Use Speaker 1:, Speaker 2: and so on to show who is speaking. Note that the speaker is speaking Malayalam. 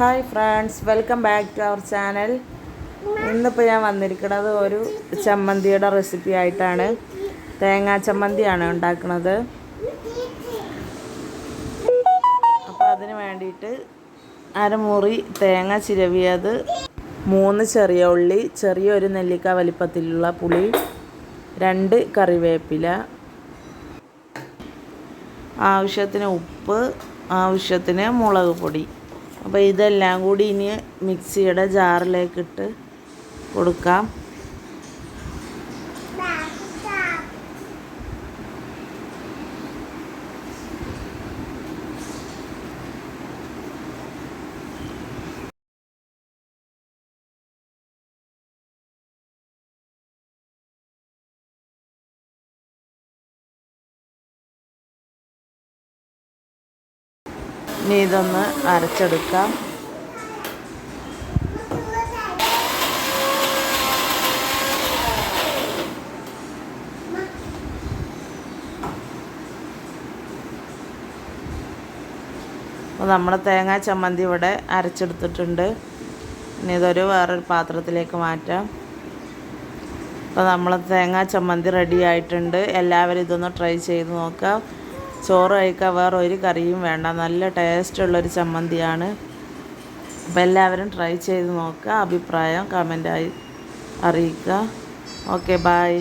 Speaker 1: Hi friends welcome back to our channel. ഇന്നിപ്പോൾ ഞാൻ വന്നിരിക്കുന്നത് ഒരു ചമ്മന്തിയുടെ റെസിപ്പി ആയിട്ടാണ്. തേങ്ങാ ചമ്മന്തിയാണ് ഉണ്ടാക്കുന്നത്. അപ്പോൾ അതിന് വേണ്ടിയിട്ട് അരമുറി തേങ്ങ ചിരവിയത് മൂന്ന് ചെറിയ ഉള്ളി ചെറിയൊരു നെല്ലിക്ക വലിപ്പത്തിലുള്ള പുളി രണ്ട് കറിവേപ്പില ആവശ്യത്തിന് ഉപ്പ് ആവശ്യത്തിന് മുളക് പൊടി. അപ്പോൾ ഇതെല്ലാം കൂടി ഇനി മിക്സിയുടെ ജാറിലേക്കിട്ട് കൊടുക്കാം. ഇനി ഇതൊന്ന് അരച്ചെടുക്കാം. അപ്പോൾ നമ്മുടെ തേങ്ങാ ചമ്മന്തി ഇവിടെ അരച്ചെടുത്തിട്ടുണ്ട്. ഇനി ഇതൊരു വേറൊരു പാത്രത്തിലേക്ക് മാറ്റാം. അപ്പോൾ നമ്മൾ തേങ്ങാ ചമ്മന്തി റെഡി ആയിട്ടുണ്ട്. എല്ലാവരും ഇതൊന്ന് ട്രൈ ചെയ്ത് നോക്കാം. ചോറ് കഴിക്കാൻ വേറെ ഒരു കറിയും വേണ്ട. നല്ല ടേസ്റ്റുള്ളൊരു ചമ്മന്തിയാണ്. അപ്പോൾ എല്ലാവരും ട്രൈ ചെയ്ത് നോക്കുക അഭിപ്രായം കമന്റായി അറിയിക്കുക ഓക്കെ ബായ്